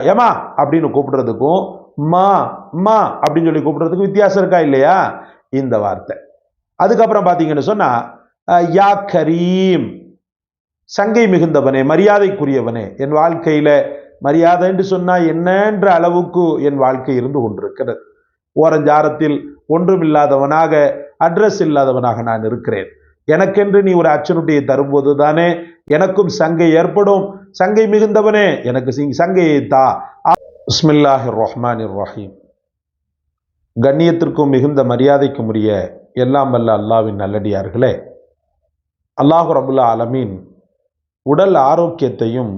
ஏமா அப்படின்னு கூப்பிடுறதுக்கும் மா மா அப்படின்னு சொல்லி கூப்பிடுறதுக்கும் வித்தியாசம் இருக்கா இல்லையா? இந்த வார்த்தை. அதுக்கப்புறம் பார்த்தீங்கன்னு சொன்னால் யா கரீம் சங்கை மிகுந்தவனே மரியாதைக்குரியவனே. என் வாழ்க்கையில் மரியாதை என்று சொன்னா என்னன்ற அளவுக்கு என் வாழ்க்கை இருந்து கொண்டிருக்கிறது. ஓரஞ்சாரத்தில் ஒன்றும் இல்லாதவனாக அட்ரஸ் இல்லாதவனாக நான் இருக்கிறேன். எனக்கென்று நீ ஒரு அச்சனுட்டியை தரும்போது தானே எனக்கும் சங்கை ஏற்படும். சங்கை மிகுந்தவனே எனக்கு சிங் சங்கையை தா. பிஸ்மில்லாஹிர் ரஹ்மான் ரஹீம் கண்ணியத்திற்கும் மிகுந்த மரியாதைக்கும் உரிய எல்லாம் வல்ல அல்லாவின் நல்லடியார்களே. அல்லாஹு ரபுல்லா ஆலமீன் உடல் ஆரோக்கியத்தையும்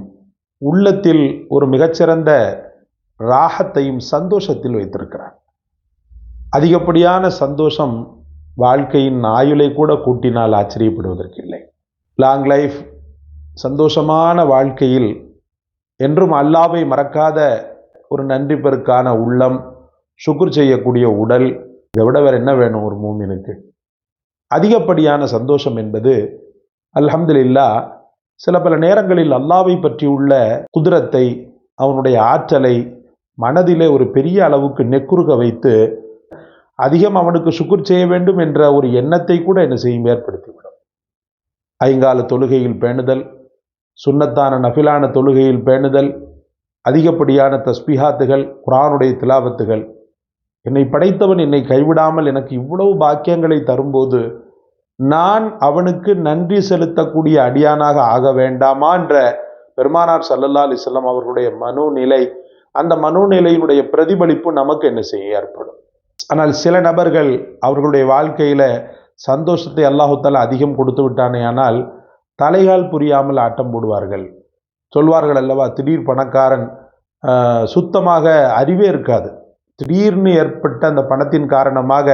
உள்ளத்தில் ஒரு மிகச்சிறந்த ராகத்தையும் சந்தோஷத்தில் வைத்திருக்கிறார். அதிகப்படியான சந்தோஷம் வாழ்க்கையின் ஆயுளை கூட கூட்டினால் ஆச்சரியப்படுவதற்கில்லை லாங் லைஃப் சந்தோஷமான வாழ்க்கையில் என்றும் அல்லாவை மறக்காத ஒரு நன்றி பெருக்கான உள்ளம் சுக்குர் செய்யக்கூடிய உடல் இதை விட வேறு என்ன வேணும் ஒரு மூமினுக்கு? அதிகப்படியான சந்தோஷம் என்பது அல்ஹம்துலில்லா சில பல நேரங்களில் அல்லாவை பற்றியுள்ள குதிரத்தை அவனுடைய ஆற்றலை மனதிலே ஒரு பெரிய அளவுக்கு நெக்குறுக வைத்து அதிகம் அவனுக்கு சுக்குர் செய்ய வேண்டும் என்ற ஒரு எண்ணத்தை கூட என்ன செய்யும் ஏற்படுத்திவிடும். ஐங்கால தொழுகையில் பேணுதல் சுன்னத்தான நஃபிலான தொழுகையில் பேணுதல் அதிகப்படியான தஸ்பிஹாத்துகள் குரானுடைய திலாவத்துகள். என்னை படைத்தவன் என்னை கைவிடாமல் எனக்கு இவ்வளவு பாக்கியங்களை தரும்போது நான் அவனுக்கு நன்றி செலுத்தக்கூடிய அடியானாக ஆக வேண்டாமா என்ற பெருமானார் சல்லல்லா அலிஸ்லாம் அவர்களுடைய மனோநிலை அந்த மனோநிலையினுடைய பிரதிபலிப்பு நமக்கு என்ன செய்ய ஏற்படும். ஆனால் சில நபர்கள் அவர்களுடைய வாழ்க்கையில் சந்தோஷத்தை அல்லாஹுத்தால அதிகம் கொடுத்து விட்டானே ஆனால் தலைகால் புரியாமல் ஆட்டம் போடுவார்கள். சொல்வார்கள் அல்லவா திடீர் பணக்காரன் சுத்தமாக அறிவே இருக்காது. திடீர்னு ஏற்பட்ட அந்த பணத்தின் காரணமாக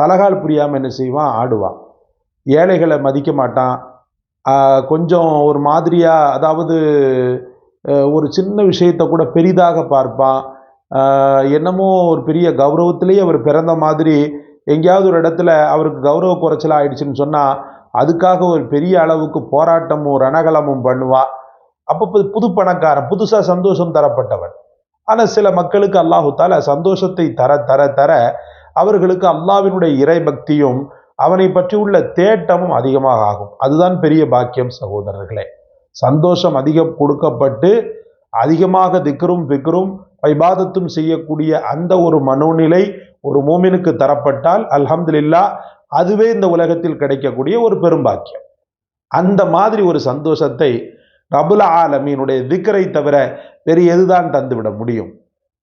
தலகால் புரியாமல் என்ன செய்வான்? ஆடுவான். ஏழைகளை மதிக்க மாட்டான். கொஞ்சம் ஒரு மாதிரியாக அதாவது ஒரு சின்ன விஷயத்தை கூட பெரிதாக பார்ப்பான். என்னமோ ஒரு பெரிய கௌரவத்திலேயே அவர் பிறந்த மாதிரி எங்கேயாவது ஒரு இடத்துல அவருக்கு கௌரவ குறைச்சலாக ஆயிடுச்சுன்னு சொன்னால் அதுக்காக ஒரு பெரிய அளவுக்கு போராட்டமும் ரணகலமும் பண்ணுவா. அப்போ புது- பணக்காரன் புதுசாக சந்தோஷம் தரப்பட்டவன். ஆனால் சில மக்களுக்கு அல்லாஹு தால சந்தோஷத்தை தர தர தர அவர்களுக்கு அல்லாவினுடைய இறை பக்தியும் அவனை பற்றி உள்ள தேட்டமும் அதிகமாக ஆகும். அதுதான் பெரிய பாக்கியம் சகோதரர்களே. சந்தோஷம் அதிகம் கொடுக்கப்பட்டு அதிகமாக திக்கரும் விக்ரும் வைபாதத்தும் செய்யக்கூடிய அந்த ஒரு மனோநிலை ஒரு மூமினுக்கு தரப்பட்டால் அல்ஹம்துலில்லா அதுவே இந்த உலகத்தில் கிடைக்கக்கூடிய ஒரு பெரும்பாக்கியம் அந்த மாதிரி ஒரு சந்தோஷத்தை ரபுல ஆலமீனுடைய திக்கரை தவிர வேறு எதுதான் தந்துவிட முடியும்?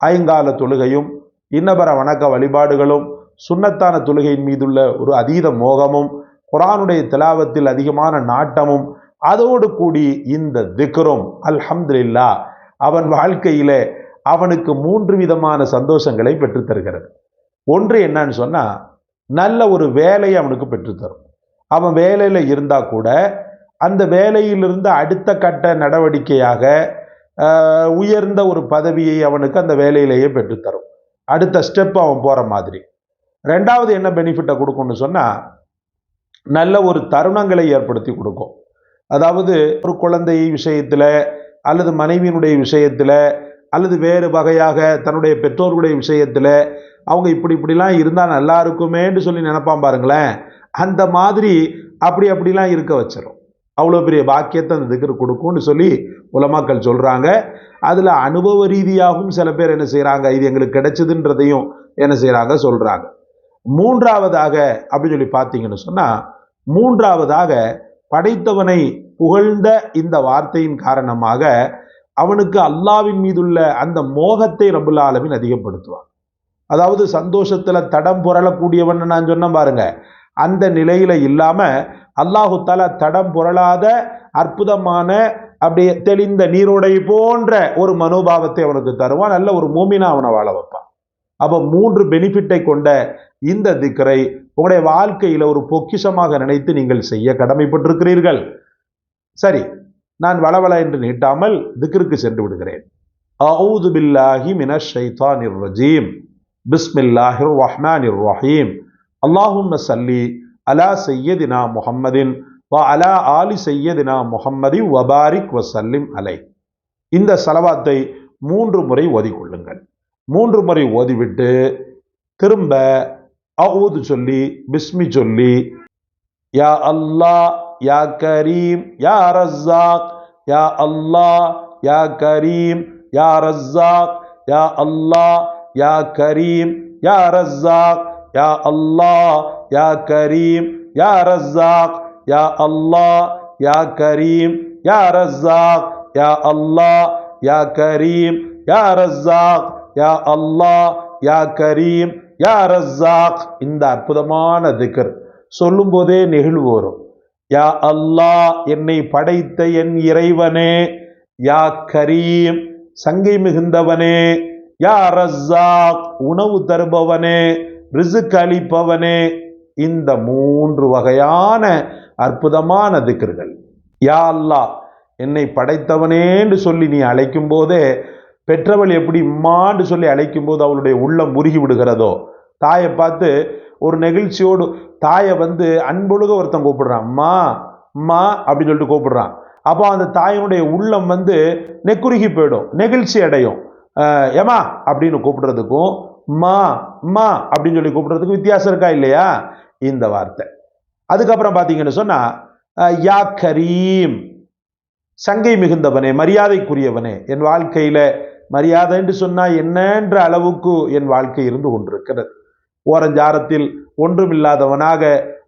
ஐங்கால தொழுகையும் இன்னபர வணக்க வழிபாடுகளும் சுன்னத்தான தொழுகையின் மீதுள்ள ஒரு அதீத மோகமும் குரானுடைய திலாவத்தில் அதிகமான நாட்டமும் அதோடு கூடி இந்த திக்ரும் அல்ஹம்துல்லா அவன் வாழ்க்கையிலே அவனுக்கு மூன்று விதமான சந்தோஷங்களை பெற்றுத்தருகிறது. ஒன்று என்னன்னு சொன்னால் நல்ல ஒரு வேலையை அவனுக்கு பெற்றுத்தரும். அவன் வேலையில் இருந்தால் கூட அந்த வேலையிலிருந்து அடுத்த கட்ட நடவடிக்கையாக உயர்ந்த ஒரு பதவியை அவனுக்கு அந்த வேலையிலேயே பெற்றுத்தரும். அடுத்த ஸ்டெப் அவன் போகிற மாதிரி. ரெண்டாவது என்ன பெனிஃபிட்டை கொடுக்கும்னு சொன்னால் நல்ல ஒரு தருணங்களை ஏற்படுத்தி கொடுக்கும். அதாவது ஒரு குழந்தை விஷயத்தில் அல்லது மனைவியினுடைய விஷயத்தில் அல்லது வேறு வகையாக தன்னுடைய பெற்றோர்களுடைய விஷயத்தில் அவங்க இப்படி இப்படிலாம் இருந்தால் நல்லா இருக்குமேன்னு சொல்லி நினைப்பான் பாருங்களேன். அந்த மாதிரி அப்படி அப்படிலாம் இருக்க வச்சிடும் அவ்வளோ பெரிய பாக்கியத்தை அந்த திக்கர் கொடுக்கும்னு சொல்லி உலமாக்கள் சொல்கிறாங்க அதில் அனுபவ ரீதியாகவும் சில பேர் என்ன செய்கிறாங்க இது எங்களுக்கு கிடைச்சதுன்றதையும் என்ன செய்கிறாங்க சொல்கிறாங்க மூன்றாவதாக அப்படின்னு சொல்லி பார்த்தீங்கன்னு சொன்னால் மூன்றாவதாக படைத்தவனை புகழ்ந்த இந்த வார்த்தையின் காரணமாக அவனுக்கு அல்லாவின் மீதுள்ள அந்த மோகத்தை ரபுல் ஆலமின் அதிகப்படுத்துவான். அதாவது சந்தோஷத்துல தடம் புரளக்கூடியவன் நான் சொன்னேன் பாருங்க. அந்த நிலையில இல்லாம அல்லாஹு தாலா தடம் புரளாத அற்புதமான அப்படியே தெளிந்த நீரோடை போன்ற ஒரு மனோபாவத்தை அவனுக்கு தருவான். நல்ல ஒரு மூமினா அவனை வாழ வைப்பான். அப்ப மூன்று பெனிஃபிட்டை கொண்ட இந்த திக்கரை உங்களுடைய வாழ்க்கையில ஒரு பொக்கிஷமாக நினைத்து நீங்கள் செய்ய கடமைப்பட்டிருக்கிறீர்கள். சரி நான் வளவள என்று நீட்டாமல் திக்ருக்கு சென்று விடுகிறேன். அவுது பில்லாஹி மின ஷைத்தான் ரஜீம். பிஸ்மில்லாஹிர் ரஹ்மான் ரஹீம். அல்லாஹும் சல்லி அலா சையதினா முஹம்மதின் வ அலா ஆலி சையதினா முஹம்மதி வபாரிக் வசல்லிம் அலை. இந்த சலவாத்தை மூன்று முறை ஓதிக்கொள்ளுங்கள். மூன்று முறை ஓதிவிட்டு திரும்ப அவுது சொல்லி பிஸ்மி சொல்லி யா அல்லாஹ் யா கரீம் யா ரஸ்ஸாக் யா அல்லாஹ் யா கரீம் யா ரஸ்ஸாக் யா அல்லாஹ் யா கரீம் யா ரஸ்ஸாக் யா அல்லாஹ் யா கரீம் யா ரஸ்ஸாக் யா அல்லாஹ் யா கரீம் யா ரஸ்ஸாக் யா அல்லாஹ் யா கரீம் யா ரஸ்ஸாக் யா அல்லாஹ் யா கரீம் யா ரஸ்ஸாக் இந்த அற்புதமான திக்ர் சொல்லும் போதே நெகிழ்வு வரும் யா அல்லாஹ் என்னை படைத்த என் இறைவனே யா கரீம் சங்கை மிகுந்தவனே யா ரஸ்ஸாக் உணவு தருபவனே ரிசுக் அளிப்பவனே. இந்த மூன்று வகையான அற்புதமான திக்கர்கள் யா அல்லாஹ் என்னை படைத்தவனேன்னு சொல்லி நீ அழைக்கும் போதே பெற்றவள் எப்படி இம்மான்னு சொல்லி அழைக்கும் போது அவளுடைய உள்ளம் முருகி விடுகிறதோ தாயை பார்த்து ஒரு நெகிழ்ச்சியோடு தாயை வந்து அன்பொழுக ஒருத்தன் கூப்பிடுறான். அம்மா அம்மா அப்படின்னு சொல்லிட்டு கூப்பிடுறான். அப்போ அந்த தாயினுடைய உள்ளம் வந்து நெக்குருகி போயிடும் நெகிழ்ச்சி அடையும். ஏமா அப்படின்னு கூப்பிடுறதுக்கும் மா மா அப்படின்னு சொல்லி கூப்பிடுறதுக்கும் வித்தியாசம் இருக்கா இல்லையா? இந்த வார்த்தை. அதுக்கப்புறம் பார்த்தீங்கன்னு சொன்னா யா கரீம் சங்கை மிகுந்தவனே மரியாதைக்குரியவனே என் வாழ்க்கையில மரியாதைன்னு சொன்னால் சொன்னா என்னன்ற அளவுக்கு என் வாழ்க்கை இருந்து கொண்டிருக்கிறது. ஓரஞ்சாரத்தில் ஒன்றுமில்லாதவனாக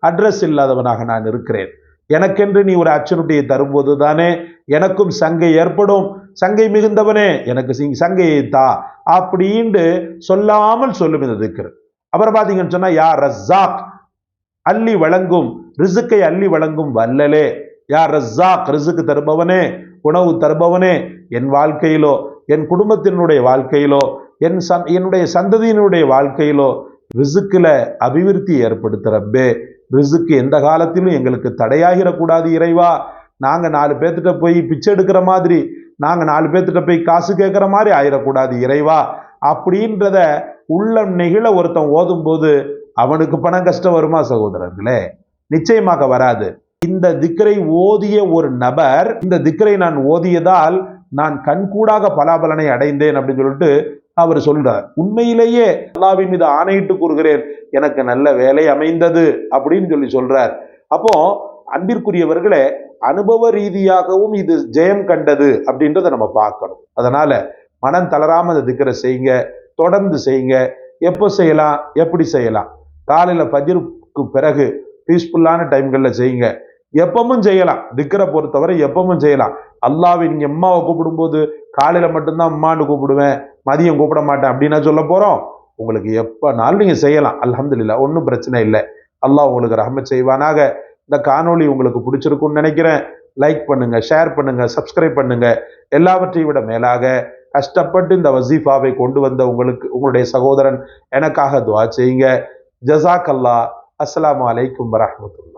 அட்ரஸ் இல்லாதவனாக நான் இருக்கிறேன். எனக்கென்று நீ ஒரு அச்சனுட்டியை தரும்போது தானே எனக்கும் சங்கை ஏற்படும். சங்கை மிகுந்தவனே எனக்கு சிங் சங்கையை தா. அப்படின்ட்டு சொல்லாமல் சொல்லும் இந்த திக்ரு. அப்புறம் பார்த்தீங்கன்னு சொன்னா யா ரஸ்ஸாக் அள்ளி வழங்கும் ரிசுக்கை அள்ளி வழங்கும் வல்லலே. யா ரஸ்ஸாக் ரிசுக்கு தருபவனே உணவு தருபவனே என் வாழ்க்கையிலோ என் குடும்பத்தினுடைய வாழ்க்கையிலோ என் சந் என்னுடைய சந்ததியினுடைய வாழ்க்கையிலோ ரிசுக்கில் அபிவிருத்தி ஏற்படுத்துறப்பே ரிசுக்கு எந்த காலத்திலும் எங்களுக்கு தடையாகிடக்கூடாது இறைவா. நாங்கள் நாலு பேர்த்திட்ட போய் பிச்சை எடுக்கிற மாதிரி நாங்கள் நாலு பேர்த்திட்ட போய் காசு கேட்குற மாதிரி ஆயிடக்கூடாது இறைவா. அப்படின்றத உள்ளம் நெகிழ ஒருத்தன் ஓதும்போது அவனுக்கு பணம் கஷ்டம் வருமா சகோதரர்களே? நிச்சயமாக வராது. இந்த திக்கரை ஓதிய ஒரு நபர் இந்த திக்கரை நான் ஓதியதால் நான் கண்கூடாக பலாபலனை அடைந்தேன் அப்படின்னு சொல்லிட்டு அவர் சொல்றார் உண்மையிலேயே அல்லாவின் மீது ஆணையிட்டு கூறுகிறேன் எனக்கு நல்ல வேலை அமைந்தது அப்படின்னு சொல்லி சொல்றார். அப்போ அன்பிற்குரியவர்களே அனுபவ ரீதியாகவும் இது ஜெயம் கண்டது அப்படின்றத நம்ம பார்க்கணும். அதனால மனம் தளராம அந்த திக்கரை செய்யுங்க தொடர்ந்து செய்யுங்க. எப்போ செய்யலாம் எப்படி செய்யலாம்? காலையில ஃபஜ்ருக்கு பிறகு பீஸ்ஃபுல்லான டைம்களில் செய்யுங்க. எப்பவும் செய்யலாம். திக்கரை பொறுத்தவரை எப்பவும் செய்யலாம். அல்லாவை நீங்கள் எம்மாவை கூப்பிடும்போது காலையில் மட்டும்தான் அம்மான்னு கூப்பிடுவேன் மதியம் கூப்பிட மாட்டேன் அப்படின்னா சொல்ல போகிறோம் உங்களுக்கு எப்போனாலும் நீங்கள் செய்யலாம். அல்ஹம்துலில்லாஹ் ஒன்றும் பிரச்சனை இல்லை. அல்லாஹ் உங்களுக்கு ரஹமத் செய்வானாக. இந்த காணொளி உங்களுக்கு பிடிச்சிருக்குன்னு நினைக்கிறேன். லைக் பண்ணுங்கள் ஷேர் பண்ணுங்கள் சப்ஸ்கிரைப் பண்ணுங்கள் எல்லாவற்றையும் விட மேலாக கஷ்டப்பட்டு இந்த வசீஃபாவை கொண்டு வந்த உங்களுக்கு உங்களுடைய சகோதரன் எனக்காக துவா செய்யுங்க. ஜசாக் அல்லா அஸ்லாம் வலைக்கும் வரமத்துல்லா